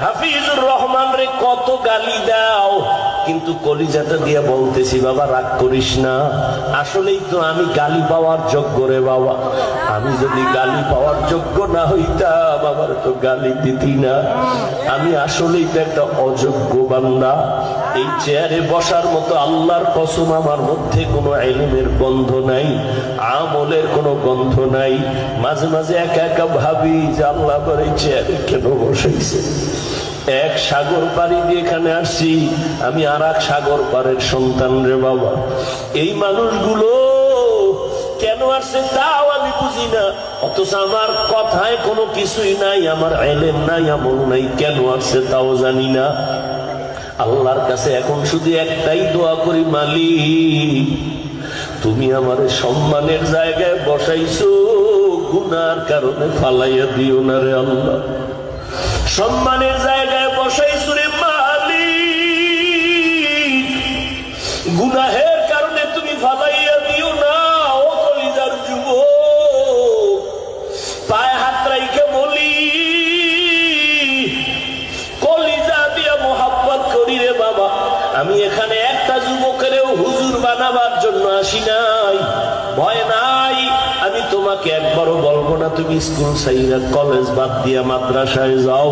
হাফিজুর রহমান রে কত গালি দাও? কিন্তু কলিজাটা দিয়ে বলতেছি, বাবা, রাগ করিস না। আসলেই তো আমি গালি পাওয়ার যোগ্য রে বাবা। আমি যদি গালি পাওয়ার যোগ্য না হইতাম, আমার তো গালি দিতি না। আমি আসলেই তো একটা অযোগ্য বান্দা। এই চেয়ারে বসার মতো আল্লাহর কসম আমার মধ্যে কোনো এলিমের গন্ধ নাই, আমলের কোনো গন্ধ নাই। মাঝে মাঝে একা একা ভাবি যে আল্লাহ এই চেয়ারে কেন বসাইছে? এক সাগর পাড়ি দিয়ে এখানে আসছি। আমি আর এক সাগর পাড়ের সন্তান রে বাবা। এই মানুষগুলো কেন আসছে তাও আমি বুঝি না। অথচ আমার কথায় কোনো কিছুই নাই, আমার এলেম নাই, আমল নাই। কেন আসছে তাও জানি না। আল্লাহর কাছে এখন শুধু একটাই দোয়া করি, মালিক, তুমি আমার সম্মানের জায়গায় বসাইছো, গুনার কারণে ফালাইয়া দিও না রে আল্লাহ। সম্মানের জায়গায় বসাইছো রে মালিক। গুনাহের কারণে তুমি ফালাইয়া দিও না, ও কলিজার যুব পায়ে হাত রাইকে বলি, কলিজা দিয়া মোহাব্বত করি রে বাবা। আমি এখানে একটা যুবকেরও হুজুর বানাবার জন্য আসি নাই। ভয় আমি তোমাকে একবারও বলব না তুমি স্কুল সাইরা কলেজ বাদ দিয়া মাদ্রাসায় যাও।